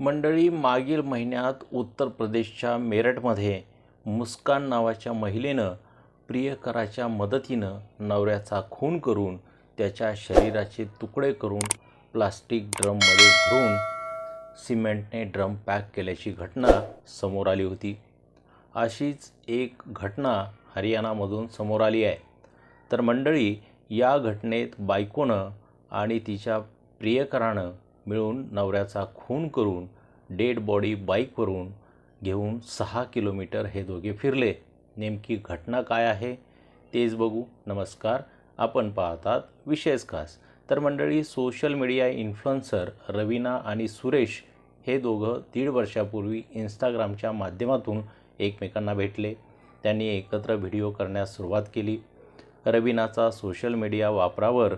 मंडळी मागील महिन्यात उत्तर प्रदेशच्या मेरठमध्ये मुस्कान नावाच्या महिलेनं प्रियकराच्या मदतीनं नवऱ्याचा खून करून त्याच्या शरीराचे तुकडे करून प्लास्टिक ड्रममध्ये भरून सिमेंटने ड्रम पॅक केल्याची घटना समोर आली होती. अशीच एक घटना हरियाणामधून समोर आली आहे. तर मंडळी या घटनेत बायकोनं आणि तिच्या प्रियकरानं मिळून नवऱ्याचा खून करून डेड बॉडी बाईकवरून घेऊन सहा किलोमीटर हे दोघे फिरले. नेमकी घटना काय आहे तेच बघू. नमस्कार आपण पाहतात विशेष खास. तर मंडळी सोशल मीडिया इन्फ्लुएन्सर रवीना आणि सुरेश हे दोघं दीड वर्षापूर्वी इंस्टाग्रामच्या माध्यमातून एकमेकांना भेटले. त्यांनी एकत्र व्हिडिओ करण्यास सुरुवात केली. रवीनाचा सोशल मीडिया वापरावर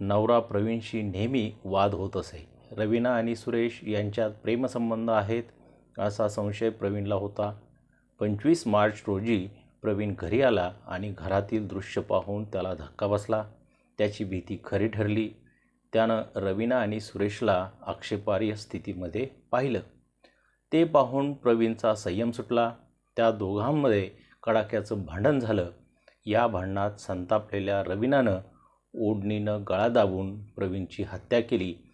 नवरा प्रवीणशी नेहमी वाद होत असे. रवीना आणि सुरेश यांच्यात प्रेमसंबंध आहेत असा संशय प्रवीणला होता. पंचवीस मार्च रोजी प्रवीण घरी आला आणि घरातील दृश्य पाहून त्याला धक्का बसला. त्याची भीती खरी ठरली. त्यानं रवीना आणि सुरेशला आक्षेपार्ह स्थितीमध्ये पाहिलं. ते पाहून प्रवीणचा संयम सुटला. त्या दोघांमध्ये कडाक्याचं भांडण झालं. या भांडणात संतापलेल्या रवीनानं ओढणीनं गळा दाबून प्रवीणची हत्या केली.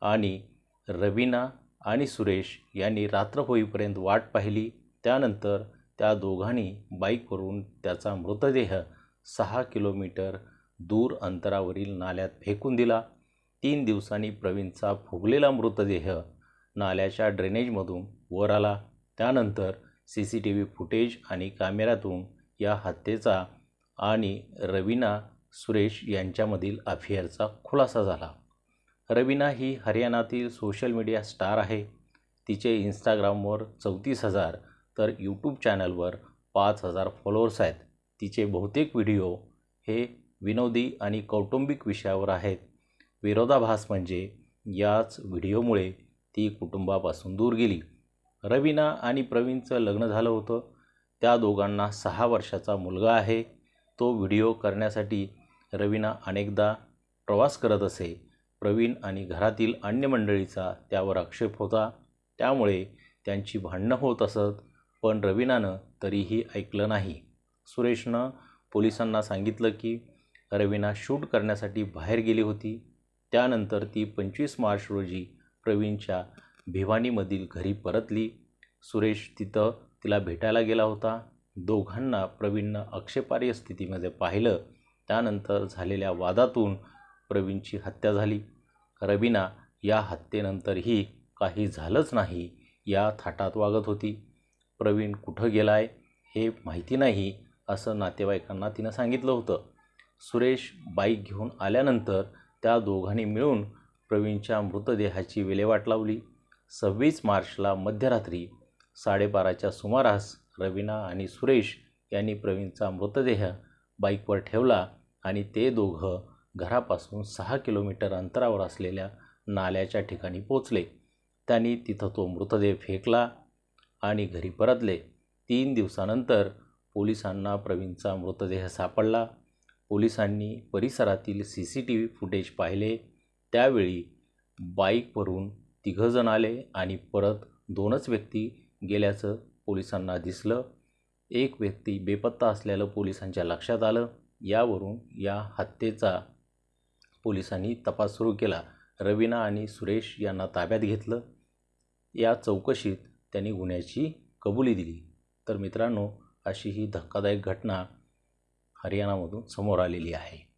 आणि रवीना आणि सुरेश यांनी रात्र होईपर्यंत वाट पाहिली. त्यानंतर त्या दोघांनी बाईकवरून त्याचा मृतदेह सहा किलोमीटर दूर अंतरावरील नाल्यात फेकून दिला. तीन दिवसांनी प्रवीणचा फुगलेला मृतदेह नाल्याच्या ड्रेनेजमधून वर आला. त्यानंतर C C T V footage आणि कॅमेऱ्यातून या हत्येचा आणि रवीना सुरेश यांच्यामधील अफेअरचा खुलासा झाला. रवीना ही हरियाणातील सोशल मीडिया स्टार आहे. तिचे इंस्टाग्रामवर चौतीस हजार तर यूट्यूब चॅनलवर पाच हजार फॉलोअर्स आहेत. तिचे बहुतेक व्हिडिओ हे विनोदी आणि कौटुंबिक विषयावर आहेत. विरोधाभास म्हणजे याच व्हिडिओमुळे ती कुटुंबापासून दूर गेली. रवीना आणि प्रवीणचं लग्न झालं होतं. त्या दोघांना सहा वर्षाचा मुलगा आहे. तो व्हिडिओ करण्यासाठी रवीना अनेकदा प्रवास करत असे. प्रवीण आणि घरातील अन्य मंडळीचा त्यावर आक्षेप होता. त्यामुळे त्यांची भांडणं होत असत पण रवीनानं तरीही ऐकलं नाही. सुरेशनं पोलिसांना सांगितलं की रवीना शूट करण्यासाठी बाहेर गेली होती. त्यानंतर ती पंचवीस मार्च रोजी प्रवीणच्या भिवानीमधील घरी परतली. सुरेश तिथं तिला भेटायला गेला होता. दोघांना प्रवीणनं आक्षेपार्ह स्थितीमध्ये पाहिलं. त्यानंतर झालेल्या वादातून प्रवीणची हत्या झाली. रवीना या हत्येनंतरही काही झालंच नाही या थाटात वागत होती. प्रवीण कुठं गेला आहे हे माहिती नाही असं नातेवाईकांना तिनं सांगितलं होतं. सुरेश बाईक घेऊन आल्यानंतर त्या दोघांनी मिळून प्रवीणच्या मृतदेहाची विल्हेवाट लावली. सव्वीस मार्चला मध्यरात्री साडेबाराच्या सुमारास रवीना आणि सुरेश यांनी प्रवीणचा मृतदेह बाईकवर ठेवला आणि ते दोघं घरापासून सहा किलोमीटर अंतरावर असलेल्या नाल्याच्या ठिकाणी पोचले. त्यांनी तिथं तो मृतदेह फेकला आणि घरी परतले. तीन दिवसानंतर पोलिसांना प्रवीणचा मृतदेह सापडला. पोलिसांनी परिसरातील C C T V footage पाहिले. त्यावेळी बाईकवरून तिघंजण आले आणि परत दोनच व्यक्ती गेल्याचं पोलिसांना दिसलं. एक व्यक्ती बेपत्ता असल्यानं पोलिसांच्या लक्षात आलं. यावरून या हत्येचा पोलिसांनी तपास सुरू केला. रवीना आणि सुरेश यांना ताब्यात घेतलं. या चौकशीत त्यांनी गुन्ह्याची कबुली दिली. तर मित्रांनो अशी ही धक्कादायक घटना हरियाणामधून समोर आलेली आहे.